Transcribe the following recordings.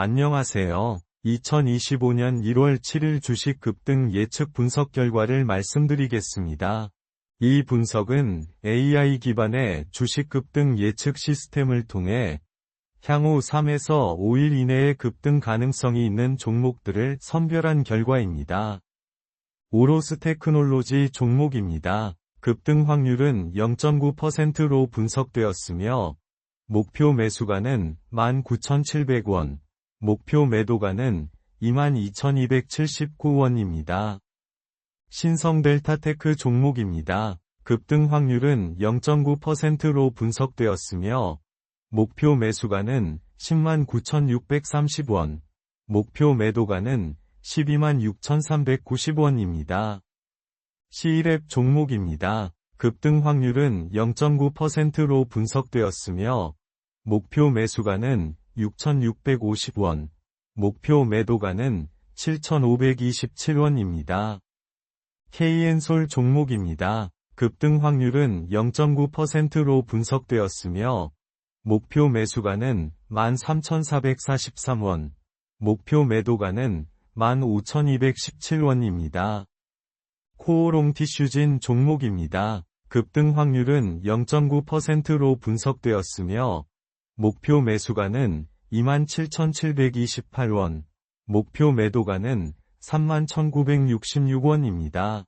안녕하세요. 2025년 1월 7일 주식 급등 예측 분석 결과를 말씀드리겠습니다. 이 분석은 AI 기반의 주식 급등 예측 시스템을 통해 향후 3에서 5일 이내에 급등 가능성이 있는 종목들을 선별한 결과입니다. 오로스 테크놀로지 종목입니다. 급등 확률은 0.9%로 분석되었으며 목표 매수가는 19,700원, 목표 매도가는 22,279원입니다. 신성 델타테크 종목입니다. 급등 확률은 0.9%로 분석되었으며 목표 매수가는 109,630원, 목표 매도가는 126,390원입니다. C랩 종목입니다. 급등 확률은 0.9%로 분석되었으며 목표 매수가는 6,650원, 목표 매도가는 7,527원입니다. KN솔 종목입니다. 급등 확률은 0.9%로 분석되었으며 목표 매수가는 13,443원, 목표 매도가는 15,217원입니다. 코오롱 티슈진 종목입니다. 급등 확률은 0.9%로 분석되었으며 목표 매수가는 27,728원, 목표 매도가는 31,966원입니다.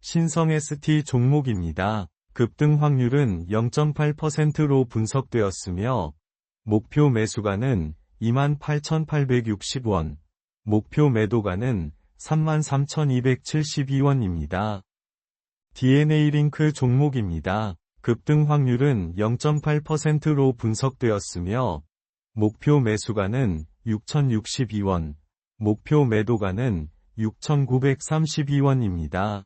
신성 ST 종목입니다. 급등 확률은 0.8%로 분석되었으며 목표 매수가는 28,860원, 목표 매도가는 33,272원입니다. DNA 링크 종목입니다. 급등 확률은 0.8%로 분석되었으며 목표 매수가는 6,062원, 목표 매도가는 6,932원입니다.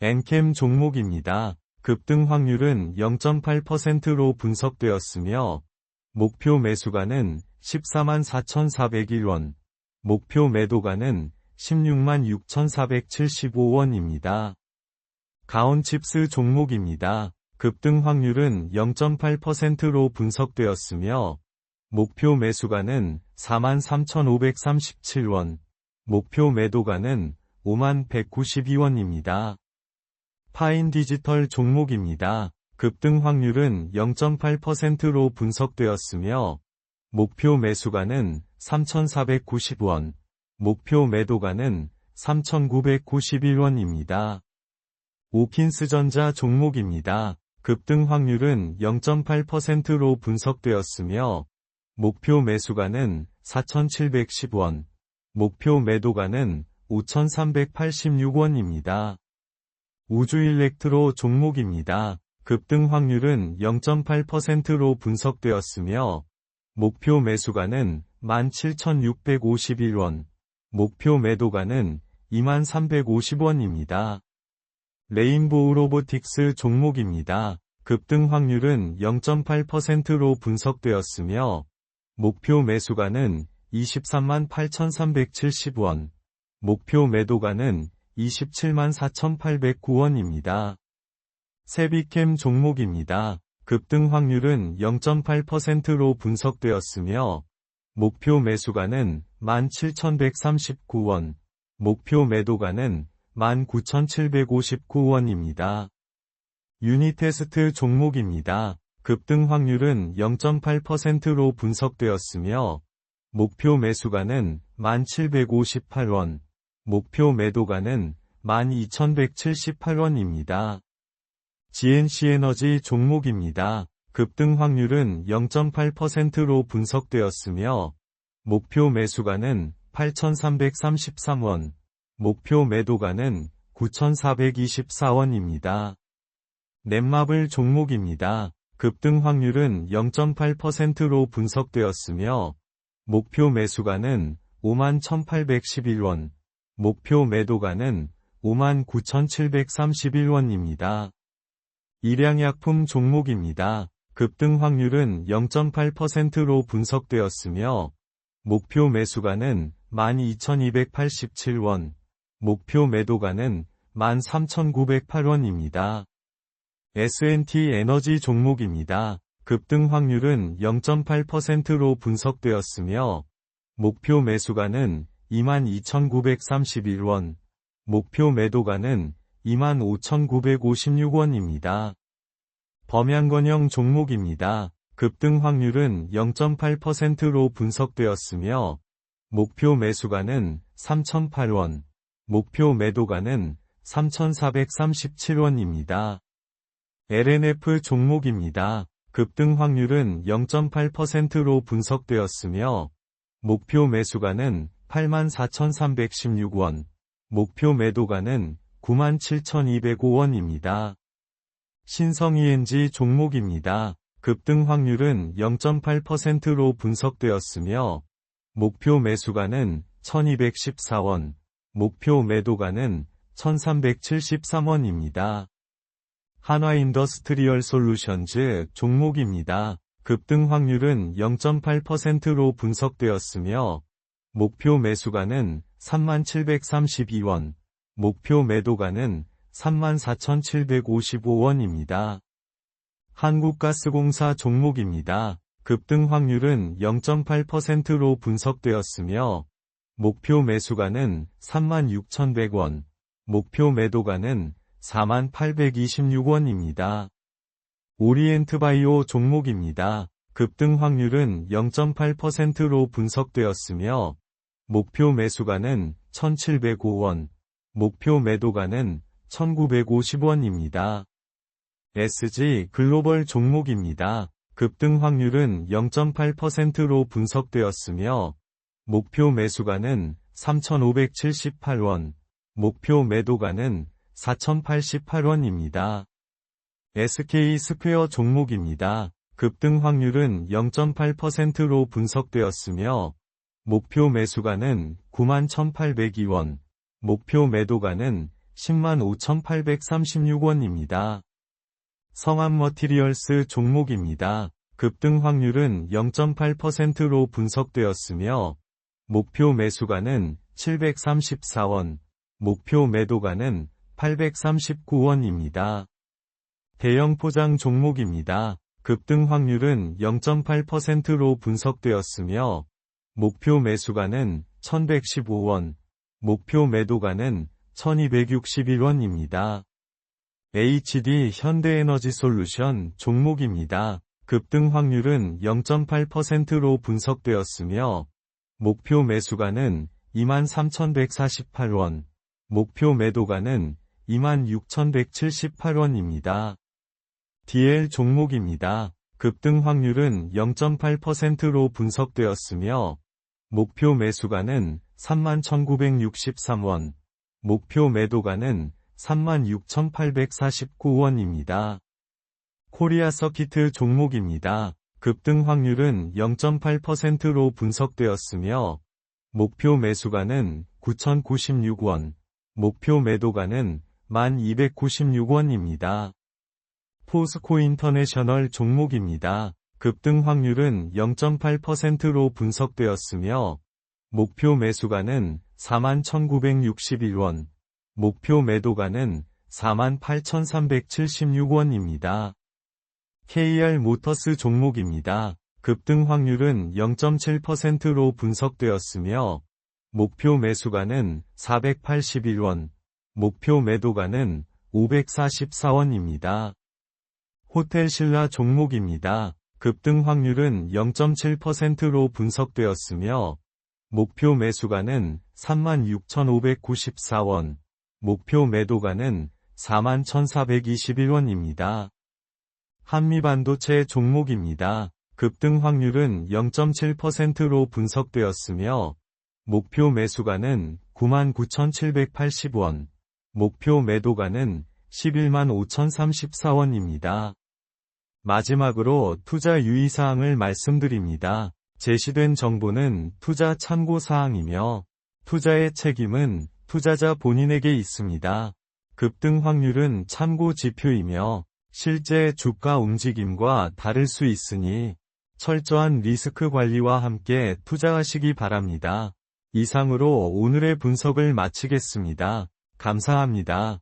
엔캠 종목입니다. 급등 확률은 0.8%로 분석되었으며 목표 매수가는 14만 4,401원, 목표 매도가는 16만 6,475원입니다. 가온칩스 종목입니다. 급등 확률은 0.8%로 분석되었으며 목표 매수가는 43,537원, 목표 매도가는 5만 192원입니다. 파인 디지털 종목입니다. 급등 확률은 0.8%로 분석되었으며 목표 매수가는 3,490원, 목표 매도가는 3,991원입니다. 오킨스전자 종목입니다. 급등 확률은 0.8%로 분석되었으며 목표 매수가는 4,710원, 목표 매도가는 5,386원입니다. 우주일렉트로 종목입니다. 급등 확률은 0.8%로 분석되었으며 목표 매수가는 17,651원, 목표 매도가는 2350원입니다. 레인보우 로보틱스 종목입니다. 급등 확률은 0.8%로 분석되었으며 목표 매수가는 23만 8,370원, 목표 매도가는 27만 4,809원입니다. 세비캠 종목입니다. 급등 확률은 0.8%로 분석되었으며 목표 매수가는 17,139원, 목표 매도가는 19,759원입니다. 유니 테스트 종목입니다. 급등 확률은 0.8%로 분석되었으며 목표 매수가는 1,758원, 목표 매도가는 12,178원입니다. GNC에너지 종목입니다. 급등 확률은 0.8%로 분석되었으며 목표 매수가는 8,333원, 목표 매도가는 9,424원입니다. 넷마블 종목입니다. 급등 확률은 0.8%로 분석되었으며 목표 매수가는 51,811원, 목표 매도가는 59,731원입니다. 일양약품 종목입니다. 급등 확률은 0.8%로 분석되었으며 목표 매수가는 12,287원, 목표 매도가는 13,908원입니다. S&T 에너지 종목입니다. 급등 확률은 0.8%로 분석되었으며 목표 매수가는 22,931원, 목표 매도가는 25,956원입니다. 범양건형 종목입니다. 급등 확률은 0.8%로 분석되었으며 목표 매수가는 3,008원, 목표 매도가는 3,437원입니다. LNF 종목입니다. 급등 확률은 0.8%로 분석되었으며 목표 매수가는 84,316원, 목표 매도가는 97,205원입니다. 신성ENG 종목입니다. 급등 확률은 0.8%로 분석되었으며 목표 매수가는 1214원, 목표 매도가는 1373원입니다. 한화인더스트리얼 솔루션즈 종목입니다. 급등 확률은 0.8%로 분석되었으며 목표 매수가는 3732원, 목표 매도가는 34,755원입니다. 한국가스공사 종목입니다. 급등 확률은 0.8%로 분석되었으며 목표 매수가는 36,100원, 목표 매도가는 4826원입니다. 오리엔트바이오 종목입니다. 급등 확률은 0.8%로 분석되었으며 목표 매수가는 1705원, 목표 매도가는 1950원입니다. SG 글로벌 종목입니다. 급등 확률은 0.8%로 분석되었으며 목표 매수가는 3,578원, 목표 매도가는 4,088원입니다. SK 스퀘어 종목입니다. 급등 확률은 0.8%로 분석되었으며 목표 매수가는 91,802원, 목표 매도가는 105,836원입니다. 성암 머티리얼스 종목입니다. 급등 확률은 0.8%로 분석되었으며 목표 매수가는 734원, 목표 매도가는 839원입니다. 대형 포장 종목입니다. 급등 확률은 0.8%로 분석되었으며 목표 매수가는 1115원, 목표 매도가는 1261원입니다. HD 현대에너지 솔루션 종목입니다. 급등 확률은 0.8%로 분석되었으며 목표 매수가는 23,148원, 목표 매도가는 26,178원입니다. DL 종목입니다. 급등 확률은 0.8%로 분석되었으며 목표 매수가는 31,963원, 목표 매도가는 36,849원입니다. 코리아 서키트 종목입니다. 급등 확률은 0.8%로 분석되었으며 목표 매수가는 9,096원, 목표 매도가는 1,296원입니다. 포스코 인터내셔널 종목입니다. 급등 확률은 0.8%로 분석되었으며 목표 매수가는 41,961원, 목표 매도가는 48,376원입니다. KR 모터스 종목입니다. 급등 확률은 0.7%로 분석되었으며 목표 매수가는 481원, 목표 매도가는 544원입니다. 호텔 신라 종목입니다. 급등 확률은 0.7%로 분석되었으며 목표 매수가는 36,594원, 목표 매도가는 41,421원입니다. 한미 반도체 종목입니다. 급등 확률은 0.7%로 분석되었으며 목표 매수가는 99,780원, 목표 매도가는 115,034원입니다. 마지막으로 투자 유의사항을 말씀드립니다. 제시된 정보는 투자 참고사항이며 투자의 책임은 투자자 본인에게 있습니다. 급등 확률은 참고 지표이며 실제 주가 움직임과 다를 수 있으니 철저한 리스크 관리와 함께 투자하시기 바랍니다. 이상으로 오늘의 분석을 마치겠습니다. 감사합니다.